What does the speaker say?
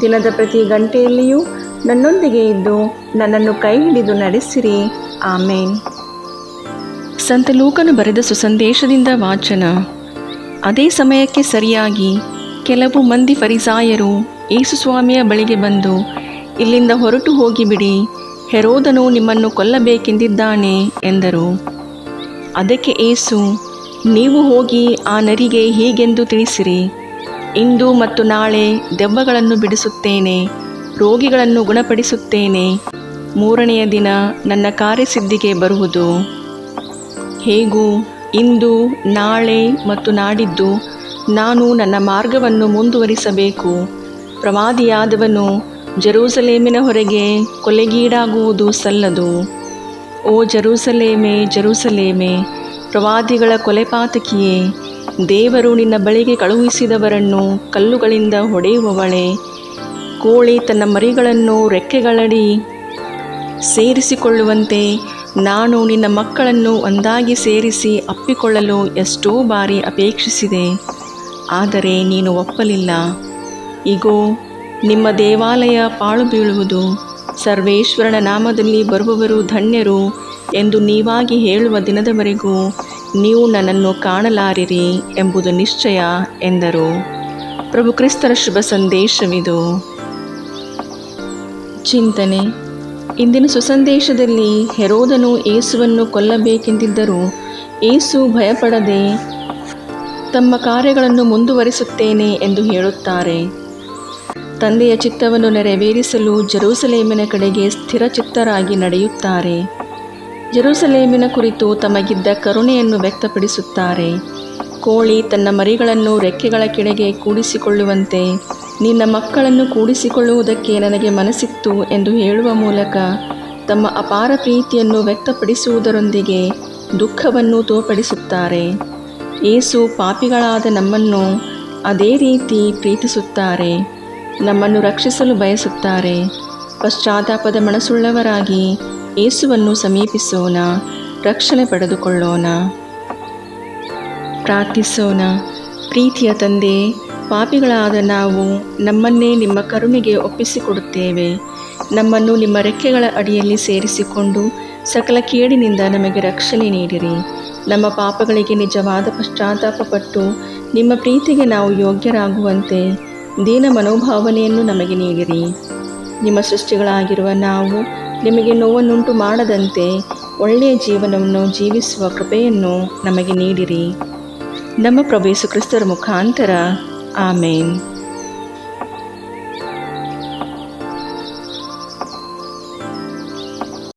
ದಿನದ ಪ್ರತಿ ಗಂಟೆಯಲ್ಲಿಯೂ ನನ್ನೊಂದಿಗೆ ಇದ್ದು ನನ್ನನ್ನು ಕೈ ಹಿಡಿದು ನಡೆಸಿರಿ. ಆಮೇನ್. ಸಂತ ಲೂಕನು ಬರೆದ ಸುಸಂದೇಶದಿಂದ ವಾಚನ. ಅದೇ ಸಮಯಕ್ಕೆ ಸರಿಯಾಗಿ ಕೆಲವು ಮಂದಿ ಫರಿಸಾಯರು ಯೇಸುಸ್ವಾಮಿಯ ಬಳಿಗೆ ಬಂದು, ಇಲ್ಲಿಂದ ಹೊರಟು ಹೋಗಿಬಿಡಿ, ಹೆರೋದನು ನಿಮ್ಮನ್ನು ಕೊಲ್ಲಬೇಕೆಂದಿದ್ದಾನೆ ಎಂದರು. ಅದಕ್ಕೆ ಏಸು ನೀವು ಹೋಗಿ ಆ ನರಿಗೆ ಹೀಗೆಂದು ತಿಳಿಸಿರಿ. ಇಂದು ಮತ್ತು ನಾಳೆ ದೆವ್ವಗಳನ್ನು ಬಿಡಿಸುತ್ತೇನೆ, ರೋಗಿಗಳನ್ನು ಗುಣಪಡಿಸುತ್ತೇನೆ. ಮೂರನೆಯ ದಿನ ನನ್ನ ಕಾರ್ಯಸಿದ್ಧಿಗೆ ಬರುವುದು. ಹೇಗೂ, ಇಂದು, ನಾಳೆ ಮತ್ತು ನಾಡಿದ್ದು ನಾನು ನನ್ನ ಮಾರ್ಗವನ್ನು ಮುಂದುವರಿಸಬೇಕು. ಪ್ರವಾದಿಯಾದವನು ಜರೂಸಲೇಮಿನ ಹೊರಗೆ ಕೊಲೆಗೀಡಾಗುವುದು ಸಲ್ಲದು. ಓ ಜರೂಸಲೇಮೆ ಜರೂಸಲೇಮೆ, ಪ್ರವಾದಿಗಳ ಕೊಲೆಪಾತಕಿಯೇ ದೇವರು ನಿನ್ನ ಬಳಿಗೆ ಕಳುಹಿಸಿದವರನ್ನು ಕಲ್ಲುಗಳಿಂದ ಹೊಡೆಯುವವಳೆ, ಕೋಳಿ ತನ್ನ ಮರಿಗಳನ್ನು ರೆಕ್ಕೆಗಳಡಿ ಸೇರಿಸಿಕೊಳ್ಳುವಂತೆ ನಾನು ನಿನ್ನ ಮಕ್ಕಳನ್ನು ಒಂದಾಗಿ ಸೇರಿಸಿ ಅಪ್ಪಿಕೊಳ್ಳಲು ಎಷ್ಟೋ ಬಾರಿ ಅಪೇಕ್ಷಿಸಿದೆ, ಆದರೆ ನೀನು ಒಪ್ಪಲಿಲ್ಲ. ಇಗೋ, ನಿಮ್ಮ ದೇವಾಲಯ ಪಾಳು ಬೀಳುವುದು, ಸರ್ವೇಶ್ವರನ ನಾಮದಲ್ಲಿ ಬರುವವರು ಧನ್ಯರು ಎಂದು ನೀವಾಗಿ ಹೇಳುವ ದಿನದವರೆಗೂ ನೀವು ನನ್ನನ್ನು ಕಾಣಲಾರಿರಿ ಎಂಬುದು ನಿಶ್ಚಯ ಎಂದರು. ಪ್ರಭು ಕ್ರಿಸ್ತರ ಶುಭ ಸಂದೇಶವಿದು. ಚಿಂತನೆ. ಇಂದಿನ ಸುಸಂದೇಶದಲ್ಲಿ ಹೆರೋದನು ಏಸುವನ್ನು ಕೊಲ್ಲಬೇಕೆಂದಿದ್ದರೂ ಏಸು ಭಯಪಡದೆ ತಮ್ಮ ಕಾರ್ಯಗಳನ್ನು ಮುಂದುವರಿಸುತ್ತೇನೆ ಎಂದು ಹೇಳುತ್ತಾರೆ. ತಂದೆಯ ಚಿತ್ತವನ್ನು ನೆರವೇರಿಸಲು ಜೆರೂಸಲೇಮಿನ ಕಡೆಗೆ ಸ್ಥಿರಚಿತ್ತರಾಗಿ ನಡೆಯುತ್ತಾರೆ. ಜೆರೂಸಲೇಮಿನ ಕುರಿತು ತಮಗಿದ್ದ ಕರುಣೆಯನ್ನು ವ್ಯಕ್ತಪಡಿಸುತ್ತಾರೆ. ಕೋಳಿ ತನ್ನ ಮರಿಗಳನ್ನು ರೆಕ್ಕೆಗಳ ಕೆಳಗೆ ಕೂಡಿಸಿಕೊಳ್ಳುವಂತೆ, ನಿನ್ನ ಮಕ್ಕಳನ್ನು ಕೂಡಿಸಿಕೊಳ್ಳುವುದಕ್ಕೆ ನನಗೆ ಮನಸ್ಸಿತ್ತು ಎಂದು ಹೇಳುವ ಮೂಲಕ ತಮ್ಮ ಅಪಾರ ಪ್ರೀತಿಯನ್ನು ವ್ಯಕ್ತಪಡಿಸುವುದರೊಂದಿಗೆ ದುಃಖವನ್ನು ತೋರ್ಪಡಿಸುತ್ತಾರೆ. ಏಸು ಪಾಪಿಗಳಾದ ನಮ್ಮನ್ನು ಅದೇ ರೀತಿ ಪ್ರೀತಿಸುತ್ತಾರೆ, ನಮ್ಮನ್ನು ರಕ್ಷಿಸಲು ಬಯಸುತ್ತಾರೆ. ಪಶ್ಚಾತ್ತಾಪದ ಮನಸ್ಸುಳ್ಳವರಾಗಿ ಏಸುವನ್ನು ಸಮೀಪಿಸೋಣ, ರಕ್ಷಣೆ ಪಡೆದುಕೊಳ್ಳೋಣ. ಪ್ರಾರ್ಥಿಸೋಣ. ಪ್ರೀತಿಯ ತಂದೆ, ಪಾಪಿಗಳಾದ ನಾವು ನಮ್ಮನ್ನೇ ನಿಮ್ಮ ಕರುಣೆಗೆ ಒಪ್ಪಿಸಿಕೊಡುತ್ತೇವೆ. ನಮ್ಮನ್ನು ನಿಮ್ಮ ರೆಕ್ಕೆಗಳ ಅಡಿಯಲ್ಲಿ ಸೇರಿಸಿಕೊಂಡು ಸಕಲ ಕೇಡಿನಿಂದ ನಮಗೆ ರಕ್ಷಣೆ ನೀಡಿರಿ. ನಮ್ಮ ಪಾಪಗಳಿಗೆ ನಿಜವಾದ ಪಶ್ಚಾತ್ತಾಪಪಟ್ಟು ನಿಮ್ಮ ಪ್ರೀತಿಗೆ ನಾವು ಯೋಗ್ಯರಾಗುವಂತೆ ದೀನ ಮನೋಭಾವನೆಯನ್ನು ನಮಗೆ ನೀಡಿರಿ. ನಿಮ್ಮ ಸೃಷ್ಟಿಗಳಾಗಿರುವ ನಾವು ನಿಮಗೆ ನೋವನ್ನುಂಟು ಮಾಡದಂತೆ ಒಳ್ಳೆಯ ಜೀವನವನ್ನು ಜೀವಿಸುವ ಕೃಪೆಯನ್ನು ನಮಗೆ ನೀಡಿರಿ. ನಮ್ಮ ಪ್ರಭೇಸು ಕ್ರಿಸ್ತರ ಮುಖಾಂತರ. ಆಮೇನ್.